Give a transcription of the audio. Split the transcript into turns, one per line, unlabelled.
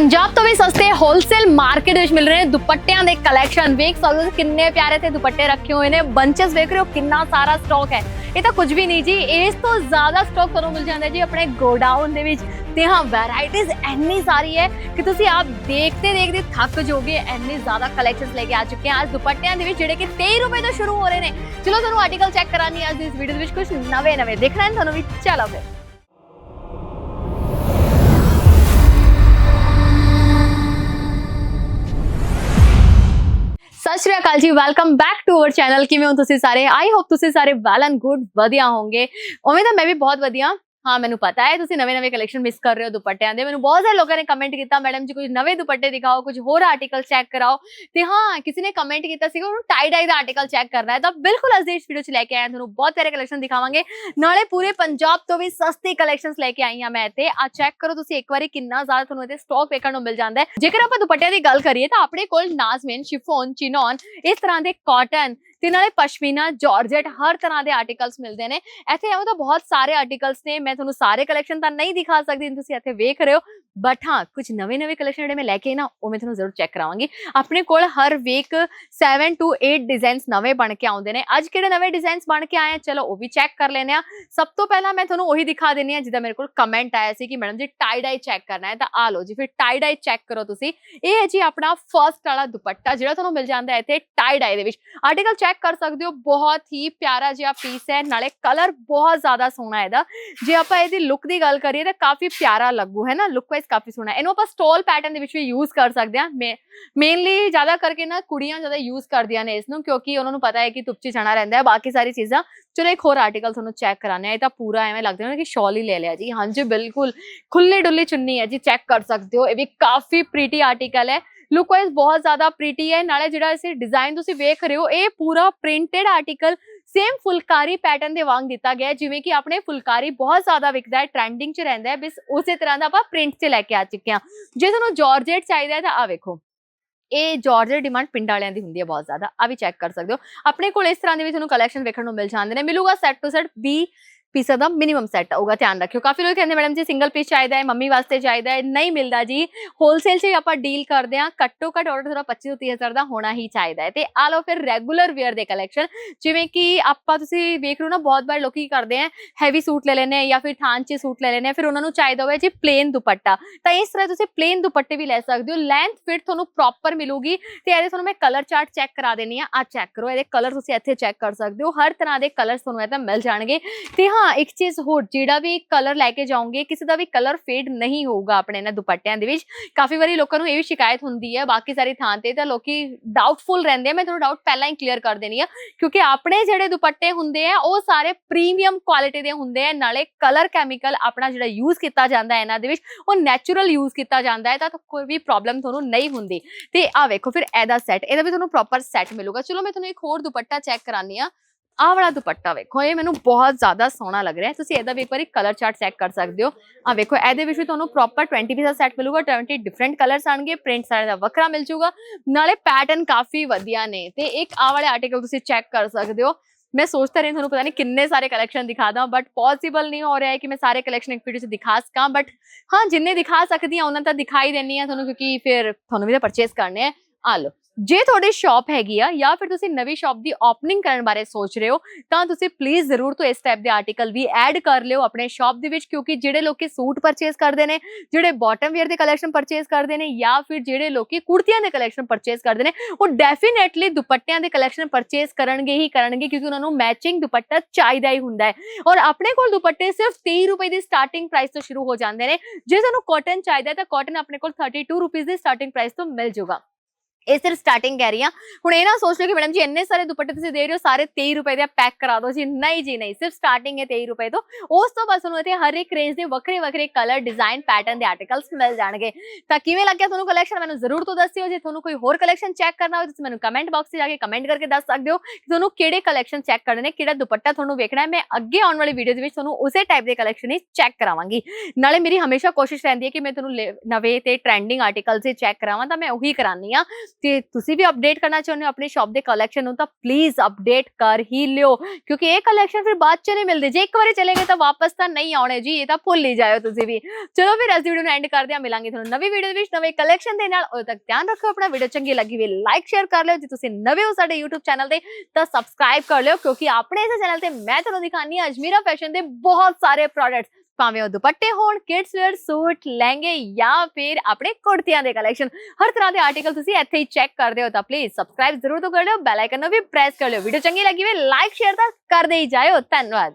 ਪੰਜਾਬ ਤੋਂ ਵੀ ਸਸਤੇ wholesale market ਵਿੱਚ ਮਿਲ ਰਹੇ ਨੇ ਦੁਪੱਟਿਆਂ ਦੇ ਕਲੈਕਸ਼ਨ ਵੇਖ ਸਕਦੇ ਹੋ ਕਿੰਨੇ ਪਿਆਰੇ ਤੇ ਦੁਪੱਟੇ ਰੱਖੇ ਹੋਏ ਨੇ। ਬੰਚਸ ਵੇਖ ਰਹੇ ਹੋ ਕਿੰਨਾ ਸਾਰਾ ਸਟਾਕ ਹੈ। ਇਹ ਤਾਂ ਕੁਝ ਵੀ ਨਹੀਂ ਜੀ। ਇਸ ਤੋਂ ਜ਼ਿਆਦਾ ਸਟਾਕ ਤੁਹਾਨੂੰ ਮਿਲ ਜਾਂਦਾ ਜੀ? ਆਪਣੇ ਗੋਡਾਊਨ ਦੇ ਵਿੱਚ। ਤੇ ਹਾਂ ਵੈਰਾਈਟੀਜ਼ ਇੰਨੀ ਸਾਰੀ ਹੈ ਕਿ ਤੁਸੀਂ ਆਪ ਦੇਖਦੇ ਦੇਖਦੇ ਥੱਕ ਜਾਓਗੇ। ਇੰਨੇ ਜ਼ਿਆਦਾ ਕਲੈਕਸ਼ਨਸ ਲੈ ਕੇ ਆ ਚੁੱਕੇ ਹਾਂ। ਅੱਜ ਦੁਪੱਟਿਆਂ ਦੇ ਵਿੱਚ ਜਿਹੜੇ ਕਿ 23 ਰੁਪਏ ਤੋਂ ਸ਼ੁਰੂ ਹੋ ਰਹੇ ਨੇ। ਚਲੋ, ਤੁਹਾਨੂੰ ਆਰਟੀਕਲ ਚੈੱਕ ਕਰਾਨੀ ਅੱਜ ਦੀ ਇਸ ਵੀਡੀਓ ਦੇ ਵਿੱਚ ਕੁਝ ਨਵੇਂ ਨਵੇਂ ਦੇਖਣਾ ਹੈ ਤੁਹਾਨੂੰ ਵੀ, ਚਲੋ ਫਿਰ। Shri Akal ji welcome back to our channel ਕਿਵੇਂ ਹੋ ਤੁਸੀਂ ਸਾਰੇ? ਆਈ ਹੋਪ ਤੁਸੀਂ ਸਾਰੇ ਵੈਲ ਐਂਡ ਗੁੱਡ ਵਧੀਆ ਹੋਵੋਗੇ। ਉਵੇਂ ਤਾਂ ਮੈਂ ਵੀ ਬਹੁਤ ਵਧੀਆ। ਹਾਂ, ਮੈਨੂੰ ਪਤਾ ਹੈ, ਤੁਸੀਂ ਨਵੇਂ ਨਵੇਂ ਕਲੈਕਸ਼ਨ ਮਿਸ ਕਰ ਰਹੇ ਹੋ ਦੁਪੱਟਿਆਂ ਦੇ। ਮੈਨੂੰ ਬਹੁਤ ਸਾਰੇ ਲੋਕਾਂ ਨੇ ਕਮੈਂਟ ਕੀਤਾ ਮੈਡਮ ਜੀ ਕੁਝ ਨਵੇਂ ਦੁਪੱਟੇ ਦਿਖਾਓ, ਕੁਝ ਹੋਰ ਆਰਟੀਕਲ ਚੈੱਕ ਕਰਾਓ। ਤੇ ਹਾਂ, ਕਿਸੇ ਨੇ ਕਮੈਂਟ ਕੀਤਾ ਸੀਗਾ, ਉਹਨੂੰ ਟਾਈ ਡਾਈ ਦਾ ਆਰਟੀਕਲ ਚੈੱਕ ਕਰਨਾ ਹੈ। ਤਾਂ ਬਿਲਕੁਲ ਅੱਜ ਦੀ ਇਸ ਵੀਡੀਓ 'ਚ ਲੈ ਕੇ ਆਇਆ ਤੁਹਾਨੂੰ ਬਹੁਤ ਸਾਰੇ ਕਲੈਕਸ਼ਨ ਦਿਖਾਵਾਂਗੇ। ਨਾਲੇ ਪੂਰੇ ਪੰਜਾਬ ਤੋਂ ਵੀ ਸਸਤੇ ਕਲੈਕਸ਼ਨਸ ਲੈ ਕੇ ਆਈ ਹਾਂ ਮੈਂ ਇੱਥੇ। ਆ ਚੈੱਕ ਕਰੋ ਤੁਸੀਂ ਇੱਕ ਵਾਰੀ, ਕਿੰਨਾ ਜ਼ਿਆਦਾ ਤੁਹਾਨੂੰ ਇੱਥੇ ਸਟਾਕ ਵੇਖਣ ਨੂੰ ਮਿਲ ਜਾਂਦਾ ਹੈ। ਜੇਕਰ ਆਪਾਂ ਦੁਪੱਟਿਆਂ ਦੀ ਗੱਲ ਕਰੀਏ, ਤਾਂ ਆਪਣੇ ਕੋਲ ਨਾਜ਼ਮਿਨ, ਸ਼ਿਫੋਨ, ਚਿਨੌਨ, ਇਸ ਤਰ੍ਹਾਂ ਦੇ ਕਾਟਨ ਤੇ ਨਾਲੇ ਪਸ਼ਮੀਨਾ ਜਾਰਜਟ ਹਰ ਤਰ੍ਹਾਂ ਦੇ ਆਰਟੀਕਲਸ ਮਿਲਦੇ ਨੇ। ਇੱਥੇ ਐਵੇਂ ਤਾਂ ਬਹੁਤ ਸਾਰੇ ਆਰਟੀਕਲਸ ਨੇ, ਮੈਂ ਤੁਹਾਨੂੰ ਸਾਰੇ ਕਲੈਕਸ਼ਨ ਤਾਂ ਨਹੀਂ ਦਿਖਾ ਸਕਦੀ, ਤੁਸੀਂ ਇੱਥੇ ਵੇਖ ਰਹੇ ਹੋ। ਬਟ ਹਾਂ ਕੁਝ ਨਵੇਂ ਨਵੇਂ ਕਲੈਕਸ਼ਨ ਜਿਹੜੇ ਮੈਂ ਲੈ ਕੇ ਨਾ ਉਹ ਮੈਂ ਤੁਹਾਨੂੰ ਜ਼ਰੂਰ ਚੈੱਕ ਕਰਾਵਾਂਗੀ ਆਪਣੇ ਕੋਲ ਹਰ ਵੀਕ 7 ਟੂ 8 ਡਿਜ਼ਾਈਨਸ ਨਵੇਂ ਬਣ ਕੇ ਆਉਂਦੇ ਨੇ ਅੱਜ ਕਿਹੜੇ ਨਵੇਂ ਡਿਜ਼ਾਈਨਸ ਬਣ ਕੇ ਆਏ ਆ ਚਲੋ ਉਹ ਵੀ ਚੈੱਕ ਕਰ ਲੈਨੇ ਆ ਸਭ ਤੋਂ ਪਹਿਲਾਂ ਮੈਂ ਤੁਹਾਨੂੰ ਉਹੀ ਦਿਖਾ ਦਿੰਨੀ ਆ ਜਿਹਦਾ ਮੇਰੇ ਕੋਲ ਕਮੈਂਟ ਆਇਆ ਸੀ ਕਿ ਮੈਡਮ ਜੀ ਟਾਈ ਡਾਈ ਚੈੱਕ ਕਰਨਾ ਹੈ ਤਾਂ ਆ ਲਓ ਜੀ ਫਿਰ ਟਾਈ ਡਾਈ ਚੈੱਕ ਕਰੋ ਤੁਸੀਂ ਇਹ ਹੈ ਜੀ ਆਪਣਾ ਫਰਸਟ ਵਾਲਾ ਦੁਪੱਟਾ ਜਿਹੜਾ ਤੁਹਾਨੂੰ ਮਿਲ ਜਾਂਦਾ ਹੈ ਇੱਥੇ ਟਾਈ ਡਾਈ ਦੇ ਵਿੱਚ ਆਰਟੀਕਲ ਚੈੱਕ ਕਰ ਸਕਦੇ ਹੋ ਬਹੁਤ ਹੀ ਪਿਆਰਾ ਜਿਹਾ ਪੀਸ ਹੈ ਨਾਲੇ ਕਲਰ ਬਹੁਤ ਜ਼ਿਆਦਾ ਸੋਹਣਾ ਇਹਦਾ ਜੇ ਆਪਾਂ ਇਹਦੀ ਲੁੱਕ ਦੀ ਗੱਲ ਕਰੀਏ ਤਾਂ ਕਾਫੀ ਪਿਆਰਾ ਲੱਗੂ ਹੈ ਨਾ ਲੁੱਕ ਵਾਈਜ਼ ਕਾਫੀ ਸੋਹਣਾ ਇਹਨੂੰ ਆਪਾਂ ਸਟੋਲ ਪੈਟਰਨ ਦੇ ਵਿੱਚ ਵੀ ਯੂਜ਼ ਕਰ ਸਕਦੇ ਹਾਂ। ਮੇਨਲੀ ਜ਼ਿਆਦਾ ਕਰਕੇ ਨਾ ਕੁੜੀਆਂ ਜ਼ਿਆਦਾ ਯੂਜ਼ ਕਰਦੀਆਂ ਨੇ ਇਸ ਨੂੰ ਕਿਉਂਕਿ ਉਹਨਾਂ ਨੂੰ ਪਤਾ ਹੈ ਕਿ ਧੁੱਪ 'ਚ ਜਾਣਾ ਰਹਿੰਦਾ ਹੈ। ਬਾਕੀ ਸਾਰੀ ਚੀਜ਼ਾਂ, ਚਲੋ ਇੱਕ ਹੋਰ ਆਰਟੀਕਲ ਤੁਹਾਨੂੰ ਚੈੱਕ ਕਰਾਣੇ ਆ ਇਹ ਤਾਂ ਪੂਰਾ ਐਵੇਂ ਲੱਗਦਾ ਹੈ ਕਿ ਸ਼ਾਲ ਹੀ ਲੈ ਲਿਆ ਜੀ। ਹਾਂਜੀ, ਬਿਲਕੁਲ। ਖੁੱਲੇ ਡੁੱਲੀ ਚੁੰਨੀ ਹੈ ਜੀ ਚੈੱਕ ਕਰ ਸਕਦੇ ਹੋ। ਇਹ ਵੀ ਕਾਫੀ ਪ੍ਰੀਟੀ ਆਰਟੀਕਲ ਹੈ। ਲੁੱਕ ਵਾਈਜ਼ ਬਹੁਤ ਜ਼ਿਆਦਾ ਪ੍ਰੀਟੀ ਹੈ। ਨਾਲੇ ਜਿਹੜਾ ਇਸੇ ਡਿਜ਼ਾਈਨ ਤੁਸੀਂ ਵੇਖ ਰਹੇ ਹੋ, ਇਹ ਪੂਰਾ printed article same phulkari pattern ਦੇ ਵਾਂਗ ਦਿੱਤਾ ਗਿਆ ਜਿਵੇਂ ਕਿ ਆਪਣੇ ਫੁਲਕਾਰੀ ਬਹੁਤ ਜ਼ਿਆਦਾ ਵਿਕਦਾ ਹੈ ਟ੍ਰੈਂਡਿੰਗ 'ਚ ਰਹਿੰਦਾ ਹੈ, ਬਿਸ ਉਸੇ ਤਰ੍ਹਾਂ ਦਾ ਆਪਾਂ ਪ੍ਰਿੰਟ 'ਚ ਲੈ ਕੇ ਆ ਚੁੱਕੇ ਹਾਂ। ਜੇ ਤੁਹਾਨੂੰ ਜਾਰਜੇਟ ਚਾਹੀਦਾ ਹੈ ਤਾਂ ਆ ਵੇਖੋ। ਇਹ ਜਾਰਜੇਟ ਡਿਮਾਂਡ ਪਿੰਡ ਵਾਲਿਆਂ ਦੀ ਹੁੰਦੀ ਹੈ ਬਹੁਤ ਜ਼ਿਆਦਾ। ਆ ਵੀ ਚੈੱਕ ਕਰ ਸਕਦੇ ਹੋ। ਆਪਣੇ ਕੋਲ ਇਸ ਤਰ੍ਹਾਂ ਦੇ ਵੀ ਤੁਹਾਨੂੰ ਕਲੈਕਸ਼ਨ ਵੇਖਣ ਨੂੰ ਮਿਲ ਜਾਂਦੇ ਨੇ। ਮਿਲੂਗਾ ਸੈੱਟ ਟੂ ਸੈੱਟ 20 ਪੀਸਾਂ ਦਾ ਮਿਨੀਮਮ ਸੈੱਟ ਆਊਗਾ ਧਿਆਨ ਰੱਖਿਓ। ਕਾਫੀ ਲੋਕ ਕਹਿੰਦੇ, ਮੈਡਮ ਜੀ ਸਿੰਗਲ ਪੀਸ ਚਾਹੀਦਾ ਹੈ, ਮੰਮੀ ਵਾਸਤੇ ਚਾਹੀਦਾ ਹੈ। ਨਹੀਂ ਮਿਲਦਾ ਜੀ। ਹੋਲਸੇਲ 'ਚ ਹੀ ਆਪਾਂ ਡੀਲ ਕਰਦੇ ਹਾਂ, ਘੱਟੋ ਘੱਟ ਆਰਡਰ ਤੁਹਾਡਾ 25 ਤੋਂ 30 ਹਜ਼ਾਰ ਦਾ ਹੋਣਾ ਹੀ ਚਾਹੀਦਾ ਹੈ। ਤੇ ਆ ਲਓ ਫਿਰ ਰੈਗੂਲਰ ਵੇਅਰ ਦੇ ਕਲੈਕਸ਼ਨ ਜਿਵੇਂ ਕਿ ਆਪਾਂ ਤੁਸੀਂ ਵੇਖ ਰਹੇ ਹੋ ਨਾ, ਬਹੁਤ ਵਾਰ ਲੋਕੀ ਕਰਦੇ ਆ ਹੈਵੀ ਸੂਟ ਲੈ ਲੈਣੇ ਆ ਜਾਂ ਫਿਰ ਥਾਨ 'ਚ ਸੂਟ ਲੈ ਲੈਣੇ ਆ, ਫਿਰ ਉਹਨਾਂ ਨੂੰ ਚਾਹੀਦਾ ਹੋਵੇ ਜੀ ਪਲੇਨ ਦੁਪੱਟਾ। ਤਾਂ ਇਸ ਤਰ੍ਹਾਂ ਤੁਸੀਂ ਪਲੇਨ ਦੁਪੱਟੇ ਵੀ ਲੈ ਸਕਦੇ ਹੋ। ਲੈਂਥ ਫਿਟ ਤੁਹਾਨੂੰ ਪ੍ਰੋਪਰ ਮਿਲੂਗੀ। ਤੇ ਇਹਦੇ ਤੁਹਾਨੂੰ ਮੈਂ ਕਲਰ ਚਾਰਟ ਚੈੱਕ ਕਰਾ ਦੇਣੀ ਆ ਆ ਚੈੱਕ ਕਰੋ, ਇਹਦੇ ਕਲਰ ਤੁਸੀਂ ਇੱਥੇ ਚੈੱਕ ਕਰ ਸਕਦੇ ਹੋ। ਹਰ ਤਰ੍ਹਾਂ ਦੇ ਕਲਰਸ ਤੁਹਾਨੂੰ ਇਹ ਤਾਂ ਮਿਲ ਜਾਣਗੇ। ਤੇ ਹਾਂ ਇੱਕ ਚੀਜ਼ ਹੋਰ, ਜਿਹੜਾ ਵੀ ਕਲਰ ਲੈ ਕੇ ਜਾਓਗੇ, ਕਿਸੇ ਦਾ ਵੀ ਕਲਰ ਫੇਡ ਨਹੀਂ ਹੋਊਗਾ ਆਪਣੇ ਇਹਨਾਂ ਦੁਪੱਟਿਆਂ ਦੇ ਵਿੱਚ। ਕਾਫੀ ਵਾਰੀ ਲੋਕਾਂ ਨੂੰ ਇਹ ਵੀ ਸ਼ਿਕਾਇਤ ਹੁੰਦੀ ਹੈ, ਬਾਕੀ ਸਾਰੀ ਥਾਂ ਤੇ ਤਾਂ ਲੋਕੀ ਡਾਊਟਫੁਲ ਰਹਿੰਦੇ ਆ। ਮੈਂ ਤੁਹਾਨੂੰ ਡਾਊਟ ਪਹਿਲਾਂ ਹੀ ਕਲੀਅਰ ਕਰ ਦੇਣੀ ਆ, ਕਿਉਂਕਿ ਆਪਣੇ ਜਿਹੜੇ ਦੁਪੱਟੇ ਹੁੰਦੇ ਆ, ਉਹ ਸਾਰੇ ਪ੍ਰੀਮੀਅਮ ਕੁਆਲਿਟੀ ਦੇ ਹੁੰਦੇ ਆ। ਨਾਲੇ ਕਲਰ ਕੈਮੀਕਲ ਆਪਣਾ ਜਿਹੜਾ ਯੂਜ਼ ਕੀਤਾ ਜਾਂਦਾ ਹੈ ਇਹਨਾਂ ਦੇ ਵਿੱਚ, ਉਹ ਨੈਚੁਰਲ ਯੂਜ਼ ਕੀਤਾ ਜਾਂਦਾ ਹੈ, ਤਾਂ ਕੋਈ ਵੀ ਪ੍ਰੋਬਲਮ ਤੁਹਾਨੂੰ ਨਹੀਂ ਹੁੰਦੀ। ਤੇ ਆ ਵੇਖੋ, ਫਿਰ ਇਹਦਾ ਸੈੱਟ ਇਹਦਾ ਵੀ ਤੁਹਾਨੂੰ ਪ੍ਰੋਪਰ ਸੈੱਟ ਮਿਲੂਗਾ। ਚਲੋ, ਮੈਂ ਤੁਹਾਨੂੰ ਇੱਕ ਹੋਰ ਦੁਪੱਟਾ ਚੈੱਕ ਕਰਾਨੀ ਆ ਆਹ ਵਾਲਾ ਦੁਪੱਟਾ ਵੇਖੋ, ਇਹ ਮੈਨੂੰ ਬਹੁਤ ਜ਼ਿਆਦਾ ਸੋਹਣਾ ਲੱਗ ਰਿਹਾ। ਤੁਸੀਂ ਇਹਦਾ ਵੀ ਇੱਕ ਵਾਰੀ ਕਲਰ ਚਾਰਟ ਚੈੱਕ ਕਰ ਸਕਦੇ ਹੋ। ਆ ਵੇਖੋ, ਇਹਦੇ ਵਿੱਚ ਵੀ ਤੁਹਾਨੂੰ ਪ੍ਰੋਪਰ 20 ਪੀਸ ਦਾ ਸੈੱਟ ਮਿਲੂਗਾ 20 ਡਿਫਰੈਂਟ ਕਲਰਸ ਆਣਗੇ ਪ੍ਰਿੰਟ ਸਾਰੇ ਦਾ ਵੱਖਰਾ ਮਿਲ ਜੂਗਾ ਨਾਲੇ ਪੈਟਰਨ ਕਾਫੀ ਵਧੀਆ ਨੇ ਤੇ ਇੱਕ ਆਹ ਵਾਲੇ ਆਰਟੀਕਲ ਤੁਸੀਂ ਚੈੱਕ ਕਰ ਸਕਦੇ ਹੋ। ਮੈਂ ਸੋਚਦਾ ਰਹੀ ਤੁਹਾਨੂੰ ਪਤਾ ਨਹੀਂ ਕਿੰਨੇ ਸਾਰੇ ਕਲੈਕਸ਼ਨ ਦਿਖਾ ਦਾਂ ਬਟ ਪੋਸੀਬਲ ਨਹੀਂ ਹੋ ਰਿਹਾ ਹੈ ਕਿ ਮੈਂ ਸਾਰੇ ਕਲੈਕਸ਼ਨ ਇੱਕ ਵੀਡੀਓ 'ਚ ਦਿਖਾ ਸਕਾਂ। ਬਟ ਹਾਂ, ਜਿੰਨੇ ਦਿਖਾ ਸਕਦੀ ਹਾਂ, ਉਹਨਾਂ ਤਾਂ ਦਿਖਾਈ ਦੇਣੀ ਆ ਤੁਹਾਨੂੰ, ਕਿਉਂਕਿ ਫਿਰ ਤੁਹਾਨੂੰ ਵੀ ਤਾਂ ਪਰਚੇਸ ਕਰਨੇ ਆ। ਆ ਲਓ ਜੇ ਤੁਹਾਡੀ ਸ਼ਾਪ ਹੈਗੀ ਆ ਜਾਂ ਫਿਰ ਤੁਸੀਂ ਨਵੀਂ ਸ਼ਾਪ ਦੀ ਓਪਨਿੰਗ ਕਰਨ ਬਾਰੇ ਸੋਚ ਰਹੇ ਹੋ, ਤਾਂ ਤੁਸੀਂ ਪਲੀਜ਼ ਜ਼ਰੂਰ ਤੋਂ ਇਸ ਟਾਈਪ ਦੇ ਆਰਟੀਕਲ ਵੀ ਐਡ ਕਰ ਲਿਓ ਆਪਣੇ ਸ਼ਾਪ ਦੇ ਵਿੱਚ, ਕਿਉਂਕਿ ਜਿਹੜੇ ਲੋਕੀ ਸੂਟ ਪਰਚੇਸ ਕਰਦੇ ਨੇ, ਜਿਹੜੇ ਬਾਟਮ ਵੇਅਰ ਦੇ ਕਲੈਕਸ਼ਨ ਪਰਚੇਸ ਕਰਦੇ ਨੇ ਜਾਂ ਫਿਰ ਜਿਹੜੇ ਲੋਕੀ ਕੁੜਤੀਆਂ ਦੇ ਕਲੈਕਸ਼ਨ ਪਰਚੇਸ ਕਰਦੇ ਨੇ, ਉਹ ਡੈਫੀਨੇਟਲੀ ਦੁਪੱਟਿਆਂ ਦੇ ਕਲੈਕਸ਼ਨ ਪਰਚੇਸ ਕਰਨਗੇ ਹੀ ਕਰਨਗੇ, ਕਿਉਂਕਿ ਉਹਨਾਂ ਨੂੰ ਮੈਚਿੰਗ ਦੁਪੱਟਾ ਚਾਹੀਦਾ ਹੀ ਹੁੰਦਾ ਹੈ। ਔਰ ਆਪਣੇ ਕੋਲ ਦੁਪੱਟੇ ਸਿਰਫ 30 ਰੁਪਏ ਦੀ ਸਟਾਰਟਿੰਗ ਪ੍ਰਾਈਸ ਤੋਂ ਸ਼ੁਰੂ ਹੋ ਜਾਂਦੇ ਨੇ, ਜੇ ਤੁਹਾਨੂੰ ਕਾਟਨ ਚਾਹੀਦਾ ਤਾਂ ਕਾਟਨ ਆਪਣੇ ਕੋਲ 32 ਰੁਪਏ ਦੀ ਸਟਾਰਟਿੰਗ ਪ੍ਰਾਈਸ ਤੋਂ ਮਿਲ ਜਾਊਗਾ ਇਹ ਸਿਰਫ ਸਟਾਰਟਿੰਗ ਕਹਿ ਰਹੀ ਹਾਂ। ਹੁਣ ਇਹ ਨਾ ਸੋਚ ਲਓ ਕਿ ਮੈਡਮ ਜੀ ਇੰਨੇ ਸਾਰੇ ਦੁਪੱਟੇ ਤੁਸੀਂ ਦੇ ਰਹੇ ਹੋ, ਸਾਰੇ 23 ਰੁਪਏ ਦੇ ਪੈਕ ਕਰਾ ਦਿਓ। ਜੀ ਨਹੀਂ ਜੀ ਨਹੀਂ, ਸਿਰਫ ਸਟਾਰਟਿੰਗ ਹੈ 23 ਰੁਪਏ ਤੋਂ। ਉਸ ਤੋਂ ਬਾਅਦ ਤੁਹਾਨੂੰ ਇੱਥੇ ਹਰ ਇੱਕ ਰੇਂਜ ਦੇ ਵੱਖਰੇ ਵੱਖਰੇ ਕਲਰ ਡਿਜ਼ਾਈਨ ਪੈਟਰਨ ਦੇ ਆਰਟੀਕਲਸ ਮਿਲ ਜਾਣਗੇ। ਤਾਂ ਕਿਵੇਂ ਲੱਗਿਆ ਤੁਹਾਨੂੰ ਕਲੈਕਸ਼ਨ ਮੈਨੂੰ ਜ਼ਰੂਰ ਤੋਂ ਦੱਸਿਓ। ਜੇ ਤੁਹਾਨੂੰ ਕੋਈ ਹੋਰ ਕਲੈਕਸ਼ਨ ਚੈੱਕ ਕਰਨਾ ਹੋਵੇ, ਤੁਸੀਂ ਮੈਨੂੰ ਕਮੈਂਟ ਬਾਕਸ 'ਚ ਜਾ ਕੇ ਕਮੈਂਟ ਕਰਕੇ ਦੱਸ ਸਕਦੇ ਹੋ ਕਿ ਤੁਹਾਨੂੰ ਕਿਹੜੇ ਕਲੈਕਸ਼ਨ ਚੈੱਕ ਕਰਨੇ ਨੇ, ਕਿਹੜਾ ਦੁਪੱਟਾ ਤੁਹਾਨੂੰ ਵੇਖਣਾ ਹੈ। ਮੈਂ ਅੱਗੇ ਆਉਣ ਵਾਲੀ ਵੀਡੀਓ ਦੇ ਵਿੱਚ ਤੁਹਾਨੂੰ ਉਸੇ ਟਾਈਪ ਦੇ ਕਲੈਕਸ਼ਨ ਹੀ ਚੈੱਕ ਕਰਾਵਾਂਗੀ। ਨਾਲੇ ਮੇਰੀ ਹਮੇਸ਼ਾ ਕੋਸ਼ਿਸ਼ ਰਹਿੰਦੀ ਹੈ ਕਿ ਮੈਂ ਤੁਹਾਨੂੰ ਲੇ- ਨਵੇਂ ਤੇ ਟ੍ਰੈਂਡਿੰਗ ਆਰਟੀਕਲਸ ਹੀ ਚੈੱਕ ਕਰਾਵਾਂ, ਤਾਂ ਮੈਂ ਉਹੀ ਕਰਾਨੀ ਆ ਤੇ ਤੁਸੀਂ ਵੀ ਅਪਡੇਟ ਕਰਨਾ ਚਾਹੁੰਦੇ ਹੋ ਆਪਣੀ ਸ਼ਾਪ ਦੇ ਕਲੈਕਸ਼ਨ ਨੂੰ, ਤਾਂ ਪਲੀਜ਼ ਅਪਡੇਟ ਕਰ ਹੀ ਲਿਓ। ਕਿਉਂਕਿ ਇਹ ਕਲੈਕਸ਼ਨ ਫਿਰ ਬਾਅਦ ਚ ਨਹੀਂ ਮਿਲਦੇ। ਜੇ ਇੱਕ ਵਾਰੀ ਚਲੇ ਗਏ ਤਾਂ ਵਾਪਸ ਤਾਂ ਨਹੀਂ ਆਉਣੇ ਜੀ, ਇਹ ਤਾਂ ਭੁੱਲ ਹੀ ਜਾਇਓ ਤੁਸੀਂ ਵੀ। ਚਲੋ ਫਿਰ ਅੱਜ ਦੀ ਵੀਡੀਓ ਨੂੰ ਐਂਡ ਕਰਦੇ ਹਾਂ। ਮਿਲਾਂਗੇ ਤੁਹਾਨੂੰ ਨਵੀਂ ਵੀਡੀਓ ਵਿੱਚ, ਨਵੇਂ ਕਲੈਕਸ਼ਨ ਦੇ ਨਾਲ। ਉਦੋਂ ਤੱਕ ਧਿਆਨ ਰੱਖੋ ਆਪਣਾ। ਵੀਡੀਓ ਚੰਗੀ ਲੱਗੀ ਵੀ ਲਾਈਕ ਸ਼ੇਅਰ ਕਰ ਲਿਓ। ਜੇ ਤੁਸੀਂ ਨਵੇਂ ਹੋ ਸਾਡੇ YouTube ਚੈਨਲ ਤੇ, ਤਾਂ ਸਬਸਕ੍ਰਾਈਬ ਕਰ ਲਿਓ। ਕਿਉਂਕਿ ਆਪਣੇ ਇਸ ਚੈਨਲ ਤੇ ਮੈਂ ਤੁਹਾਨੂੰ ਦਿਖਾਣੀ ਹਾਂ ਅਜਮੀਰਾ ਫੈਸ਼ਨ ਦੇ ਬਹੁਤ ਸਾਰੇ ਪ੍ਰੋਡਕਟਸ ਭਾਵੇਂ ਉਹ ਦੁਪੱਟੇ ਹੋਣ ਕਿਡਸ ਵੇਅਰ ਸੂਟ ਲਹਿੰਗੇ ਜਾਂ ਫਿਰ ਆਪਣੇ ਕੁੜਤੀਆਂ ਦੇ ਕਲੈਕਸ਼ਨ ਹਰ ਤਰ੍ਹਾਂ ਦੇ ਆਰਟੀਕਲ ਤੁਸੀਂ ਇੱਥੇ ਹੀ ਚੈੱਕ ਕਰਦੇ ਹੋ ਤਾਂ ਪਲੀਜ਼ ਸਬਸਕ੍ਰਾਈਬ ਜ਼ਰੂਰ ਤੋਂ ਕਰ ਲਿਓ ਬੈਲ ਆਈਕਨ ਨੂੰ ਵੀ ਪ੍ਰੈਸ ਕਰ ਲਿਓ। ਵੀਡੀਓ ਚੰਗੀ ਲੱਗੀ ਹੋਵੇ ਲਾਈਕ ਸ਼ੇਅਰ ਤਾਂ ਕਰਦੇ ਹੀ ਜਾਇਓ। ਧੰਨਵਾਦ।